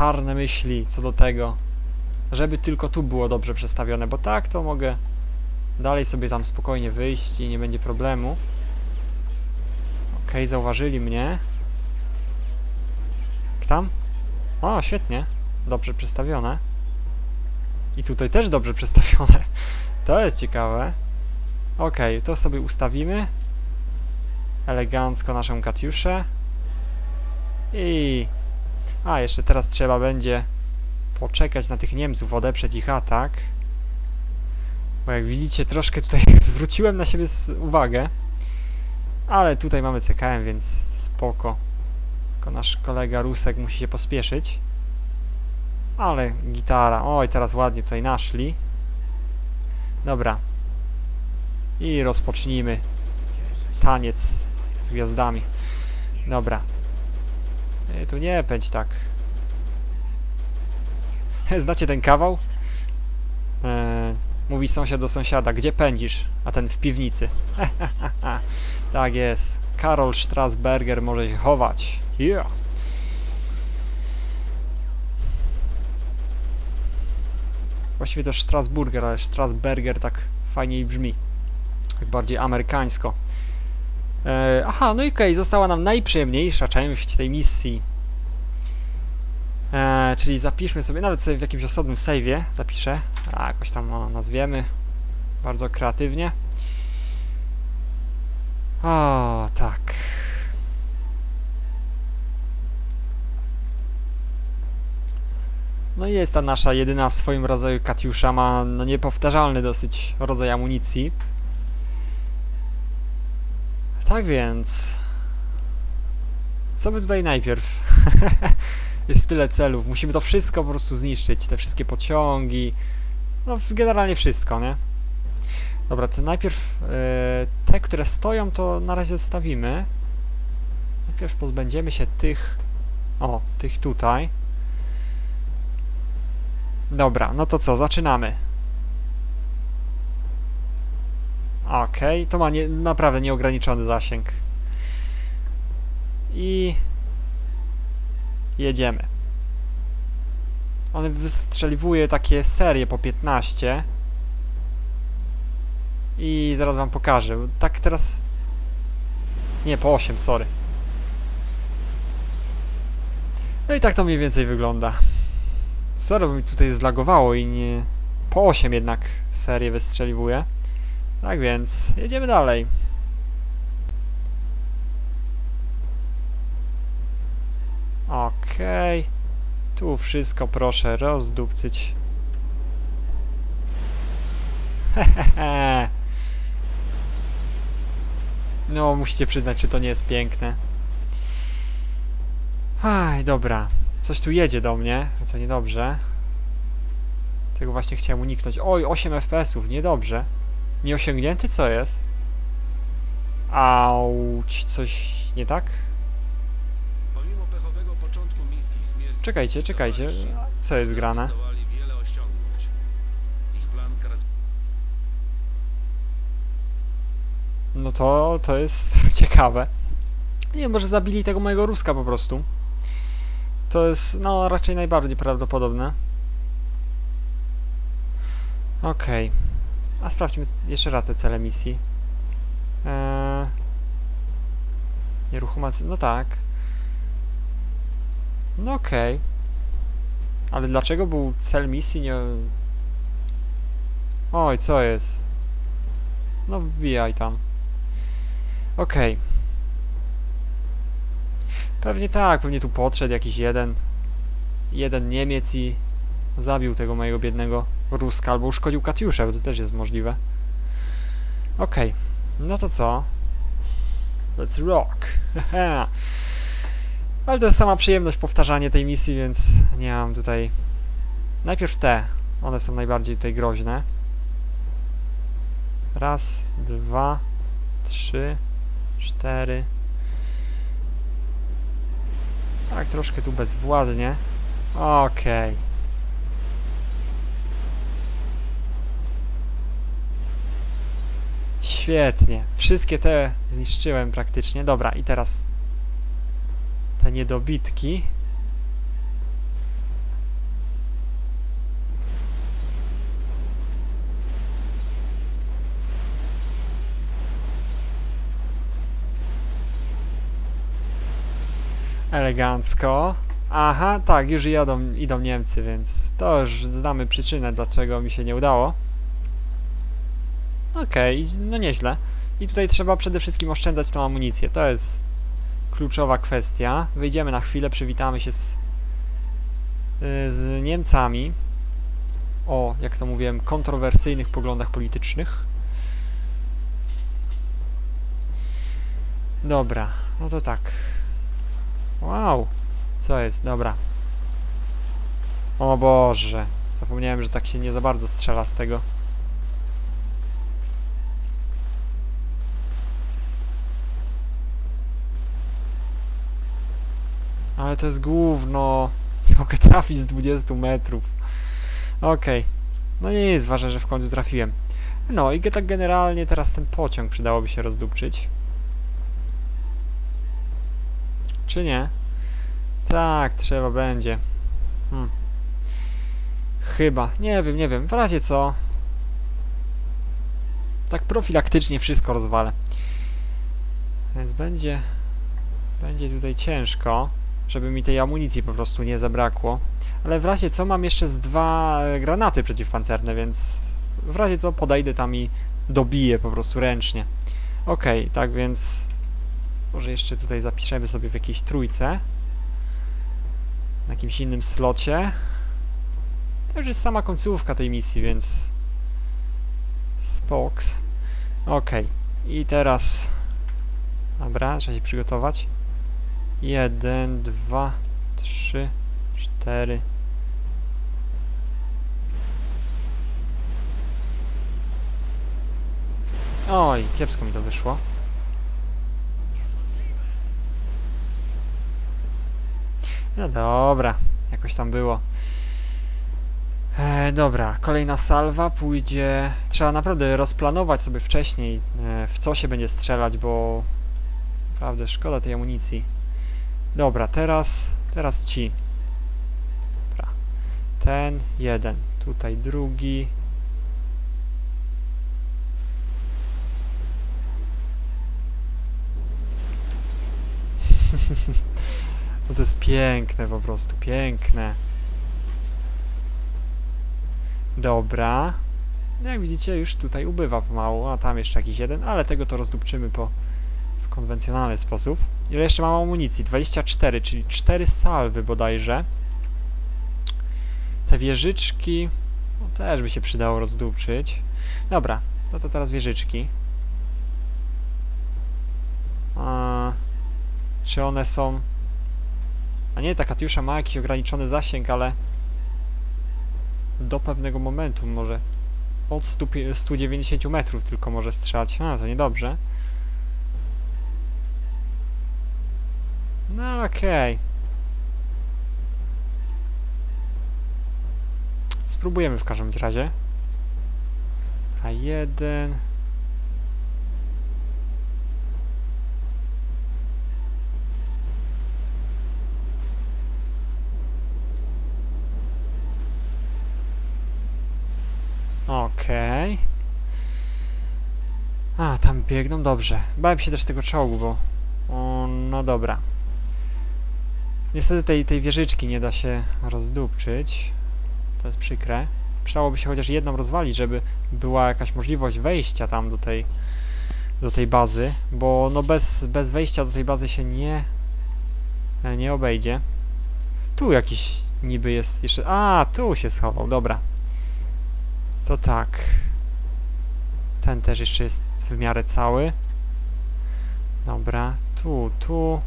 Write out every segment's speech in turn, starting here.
czarne myśli co do tego, żeby tylko tu było dobrze przestawione, bo tak to mogę dalej sobie tam spokojnie wyjść i nie będzie problemu. Okej, zauważyli mnie. Tam? O, świetnie. Dobrze przestawione. I tutaj też dobrze przestawione. To jest ciekawe. Okej, to sobie ustawimy. Elegancko naszą Katiuszę. I... A, jeszcze teraz trzeba będzie poczekać na tych Niemców, odeprzeć ich atak. Bo jak widzicie, troszkę tutaj zwróciłem na siebie uwagę. Ale tutaj mamy CKM, więc spoko. Tylko nasz kolega Rusek musi się pospieszyć. Ale gitara. Oj, teraz ładnie tutaj naszli. Dobra. I rozpocznijmy taniec z gwiazdami. Dobra. Ej, tu nie pędź tak. Znacie ten kawał? Eee, mówi sąsiad do sąsiada, gdzie pędzisz? A ten w piwnicy. tak jest. Karol Strasberger może się chować. Yeah. Właściwie to Strasburger, ale Strasberger tak fajniej brzmi. Tak bardziej amerykańsko. E, aha, no i okej, została nam najprzyjemniejsza część tej misji. E, czyli zapiszmy sobie, nawet sobie w jakimś osobnym save'ie zapiszę, a jakoś tam o, nazwiemy, bardzo kreatywnie. O, tak. No i jest ta nasza jedyna w swoim rodzaju Katiusza, ma no niepowtarzalny dosyć rodzaj amunicji. Tak więc... Co by tutaj najpierw? Jest tyle celów, musimy to wszystko po prostu zniszczyć, te wszystkie pociągi, no generalnie wszystko, nie? Dobra, to najpierw e, te, które stoją, to na razie zostawimy. Najpierw pozbędziemy się tych, o, tych tutaj. Dobra, no to co, zaczynamy. Okej, to ma nie, naprawdę nieograniczony zasięg. I jedziemy. On wystrzeliwuje takie serie po 15. I zaraz wam pokażę. Tak teraz... Nie, po 8, sorry. No i tak to mniej więcej wygląda. Sorry, bo mi tutaj zlagowało i nie... Po 8 jednak serię wystrzeliwuje. Tak więc, jedziemy dalej. Okej. Tu wszystko proszę rozdupcyć. Hehehe. No, musicie przyznać, czy to nie jest piękne. Aj, dobra. Coś tu jedzie do mnie. To niedobrze. Tego właśnie chciałem uniknąć. Oj, 8 FPS-ów, niedobrze. Nieosiągnięty? Co jest? Auć, coś nie tak? Czekajcie, czekajcie. Co jest grane? No to, to jest ciekawe. Nie, może zabili tego mojego Ruska po prostu. To jest, no, raczej najbardziej prawdopodobne. Okej. A sprawdźmy jeszcze raz te cele misji. Eee... Nieruchoma... No tak. No okej. Ale dlaczego był cel misji nie... Oj, co jest? No wbijaj tam. Okej. Pewnie tak, pewnie tu podszedł jakiś jeden jeden Niemiec i zabił tego mojego biednego Ruska, albo uszkodził Katiuszę, bo to też jest możliwe. Okej, no to co? Let's rock! Ale to jest sama przyjemność powtarzanie tej misji, więc nie mam tutaj... Najpierw te, one są najbardziej tutaj groźne. Raz, dwa, trzy, cztery. Tak, troszkę tu bezwładnie. Okej. Świetnie. Wszystkie te zniszczyłem praktycznie. Dobra, i teraz te niedobitki. Elegancko. Aha, tak, już jadą, idą Niemcy, więc to już znamy przyczynę, dlaczego mi się nie udało. Okej, no nieźle. I tutaj trzeba przede wszystkim oszczędzać tą amunicję. To jest kluczowa kwestia. Wyjdziemy na chwilę, przywitamy się z, y, z Niemcami o, jak to mówiłem, kontrowersyjnych poglądach politycznych. Dobra, no to tak. Wow, co jest? Dobra. O Boże, zapomniałem, że tak się nie za bardzo strzela z tego. To jest gówno. Nie mogę trafić z 20 metrów. Okej. No nie jest ważne, że w końcu trafiłem. No i tak generalnie teraz ten pociąg przydałoby się rozdupczyć. Czy nie? Tak, trzeba będzie. Hmm. Chyba. Nie wiem, nie wiem. W razie co... Tak profilaktycznie wszystko rozwalę. Więc będzie... Będzie tutaj ciężko, żeby mi tej amunicji po prostu nie zabrakło. Ale w razie co mam jeszcze z dwa e, granaty przeciwpancerne, więc w razie co podejdę tam i dobiję po prostu ręcznie. Okej, tak więc może jeszcze tutaj zapiszemy sobie w jakiejś trójce. Na jakimś innym slocie. To już jest sama końcówka tej misji, więc spoks. Okej. I teraz dobra, trzeba się przygotować. Jeden, dwa, trzy, cztery. Oj, kiepsko mi to wyszło. No dobra, jakoś tam było. E, dobra, kolejna salwa pójdzie... Trzeba naprawdę rozplanować sobie wcześniej, e, w co się będzie strzelać, bo... Naprawdę, szkoda tej amunicji. Dobra, teraz... Teraz ci. Dobra. Ten, jeden. Tutaj drugi. No to jest piękne po prostu, piękne. Dobra. No Jak widzicie, już tutaj ubywa pomału, a tam jeszcze jakiś jeden, ale tego to rozdupczymy po w konwencjonalny sposób. Ile jeszcze mam amunicji? 24, czyli 4 salwy bodajże. Te wieżyczki no też by się przydało rozdupczyć. Dobra, no to teraz wieżyczki. A, czy one są... A nie, ta Katiusza ma jakiś ograniczony zasięg, ale do pewnego momentu może od 100, pi- 190 metrów tylko może strzelać. A, to niedobrze. Okej. Spróbujemy w każdym razie. A jeden. Okej. A, tam biegną, dobrze. Bałem się też tego czołgu, bo... O, no dobra. Niestety tej, tej wieżyczki nie da się rozdupczyć. To jest przykre. Przydałoby się chociaż jedną rozwalić, żeby była jakaś możliwość wejścia tam do tej, do tej bazy, bo no bez, bez wejścia do tej bazy się nie, nie obejdzie. Tu jakiś niby jest jeszcze... A, tu się schował, dobra. To tak. Ten też jeszcze jest w miarę cały. Dobra, tu, tu.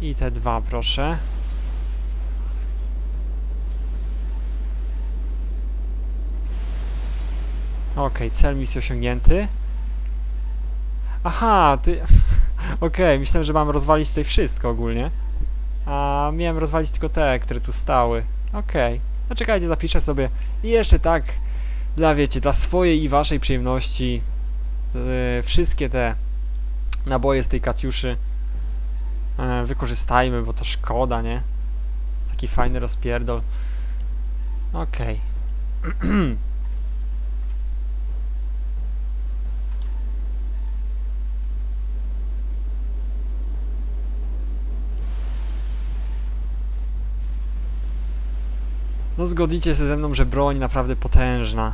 I te dwa, proszę. Okej, cel misji osiągnięty. Aha, ty... Okej, myślałem, że mam rozwalić tutaj wszystko ogólnie. A miałem rozwalić tylko te, które tu stały. Okej. No czekajcie, zapiszę sobie. I jeszcze tak, dla wiecie, dla swojej i waszej przyjemności yy, wszystkie te naboje z tej Katiuszy E, wykorzystajmy, bo to szkoda, nie? Taki fajny rozpierdol. Okej. Okay. No zgodzicie się ze mną, że broń naprawdę potężna.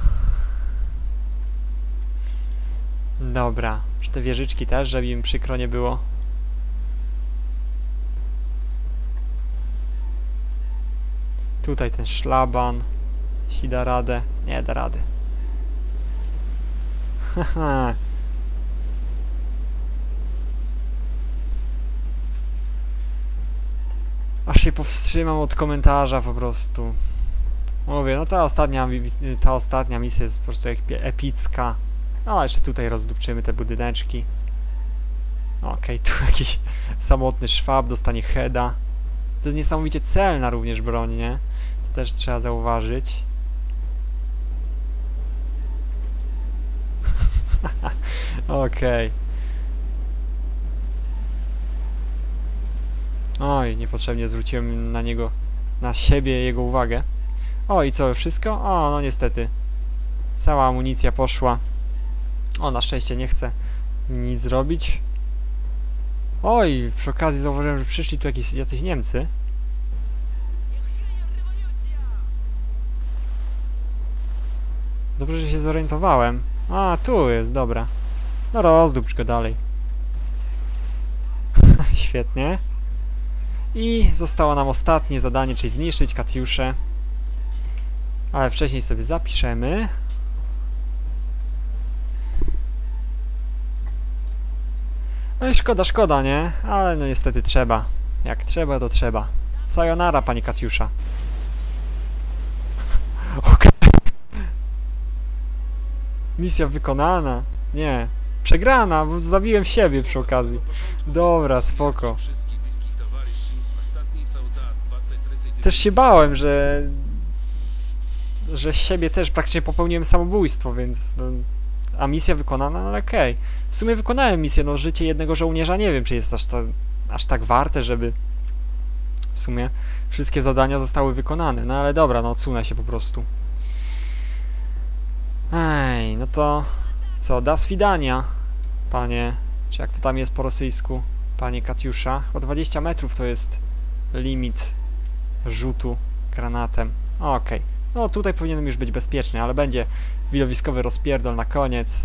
Dobra, czy te wieżyczki też, żeby im przykro nie było? Tutaj ten szlaban, jeśli da radę. Nie da rady. Haha. Aż się powstrzymam od komentarza po prostu. Mówię, no ta ostatnia, ta ostatnia misja jest po prostu epie- epicka. No, jeszcze tutaj rozdupczymy te budyneczki. Okej, tu jakiś samotny szwab dostanie heada. To jest niesamowicie celna również broń, nie? Też trzeba zauważyć. Okej. Oj, niepotrzebnie zwróciłem na niego, na siebie jego uwagę. O, i co, wszystko? O, no niestety. Cała amunicja poszła. O, na szczęście nie chce nic zrobić. Oj, przy okazji zauważyłem, że przyszli tu jakieś, jacyś Niemcy. Dobrze, że się zorientowałem. A, tu jest, dobra. No rozdupcz go dalej. Świetnie. I zostało nam ostatnie zadanie, czyli zniszczyć Katiuszę. Ale wcześniej sobie zapiszemy. No i szkoda, szkoda, nie? Ale no niestety trzeba. Jak trzeba, to trzeba. Sayonara, pani Katiusza. Okej. Misja wykonana. Nie. Przegrana, bo zabiłem siebie przy okazji. Dobra, spoko. Wszystkich bliskich towarzyszy, ostatni soldat, 23 Też się bałem, że... że siebie też praktycznie popełniłem samobójstwo, więc... No, a misja wykonana? No okej. W sumie wykonałem misję, no życie jednego żołnierza nie wiem, czy jest aż, ta, aż tak warte, żeby... W sumie wszystkie zadania zostały wykonane, no ale dobra, no odsunę się po prostu. Ej, no to... Co, da swidania, panie... Czy jak to tam jest po rosyjsku? Panie Katiusza? O 20 metrów to jest limit rzutu granatem. Okej. No tutaj powinienem już być bezpieczny, ale będzie widowiskowy rozpierdol na koniec.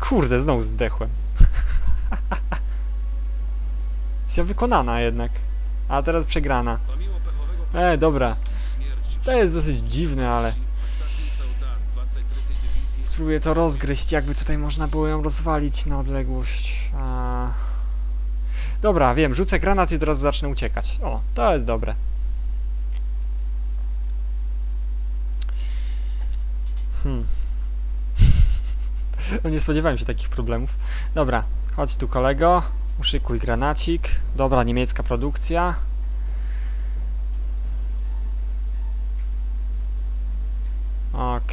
Kurde, znowu zdechłem. Misja wykonana jednak. A teraz przegrana. E, dobra. To jest dosyć dziwne, ale Ostatni soldat 23 dywizji spróbuję to rozgryźć, jakby tutaj można było ją rozwalić na odległość. A... Dobra, wiem, rzucę granat i od razu zacznę uciekać. O, to jest dobre. Hmm. No nie spodziewałem się takich problemów. Dobra, chodź tu kolego. Uszykuj granacik. Dobra, niemiecka produkcja.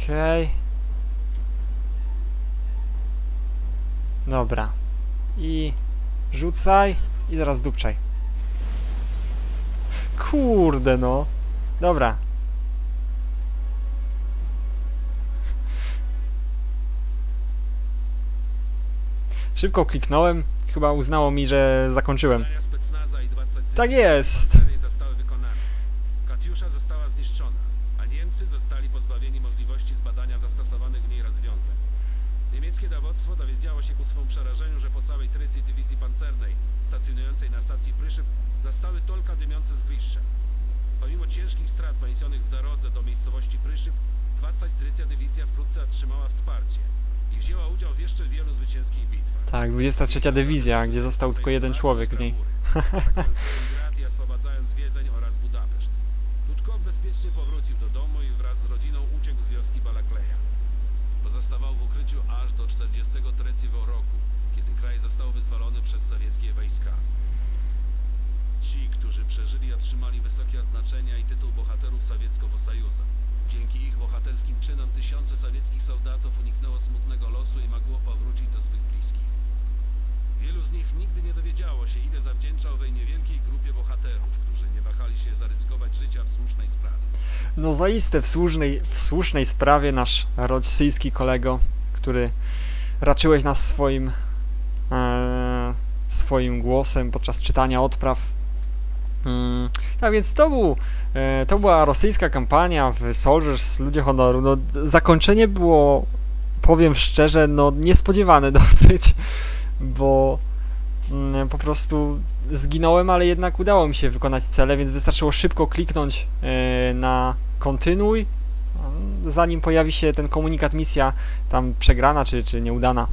Okej. Dobra. I rzucaj i zaraz dupczaj. Kurde no. Dobra. Szybko kliknąłem. Chyba uznało mi, że zakończyłem. Zadania specnaza i 23 Tak jest. Tak, 23 dywizja, gdzie został tylko jeden człowiek w niej. No zaiste w słusznej, w słusznej sprawie nasz rosyjski kolego, który raczyłeś nas swoim e, swoim głosem podczas czytania odpraw. Mm, tak więc to, był, e, to była rosyjska kampania w Soldiers Ludzie Honoru. No, zakończenie było, powiem szczerze, no niespodziewane dosyć, bo mm, po prostu zginąłem, ale jednak udało mi się wykonać cele, więc wystarczyło szybko kliknąć e, na kontynuuj, zanim pojawi się ten komunikat misja tam przegrana czy, czy nieudana.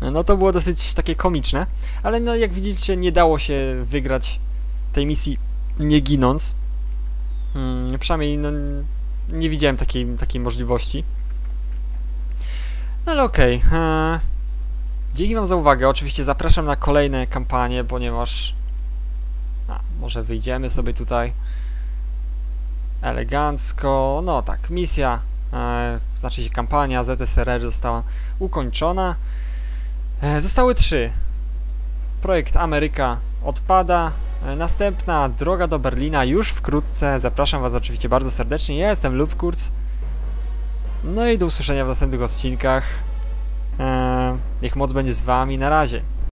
No to było dosyć takie komiczne, ale no jak widzicie nie dało się wygrać tej misji nie ginąc. Hmm, przynajmniej no, nie widziałem takiej, takiej możliwości. No ale okej. e, Dzięki Wam za uwagę. Oczywiście zapraszam na kolejne kampanie, ponieważ. A, może wyjdziemy sobie tutaj elegancko. No tak, misja, e, znaczy się kampania ZSRR została ukończona. E, zostały trzy. Projekt Ameryka odpada. E, Następna droga do Berlina już wkrótce. Zapraszam Was oczywiście bardzo serdecznie. Ja jestem Lubkurz. No i do usłyszenia w następnych odcinkach. E, niech moc będzie z Wami. Na razie.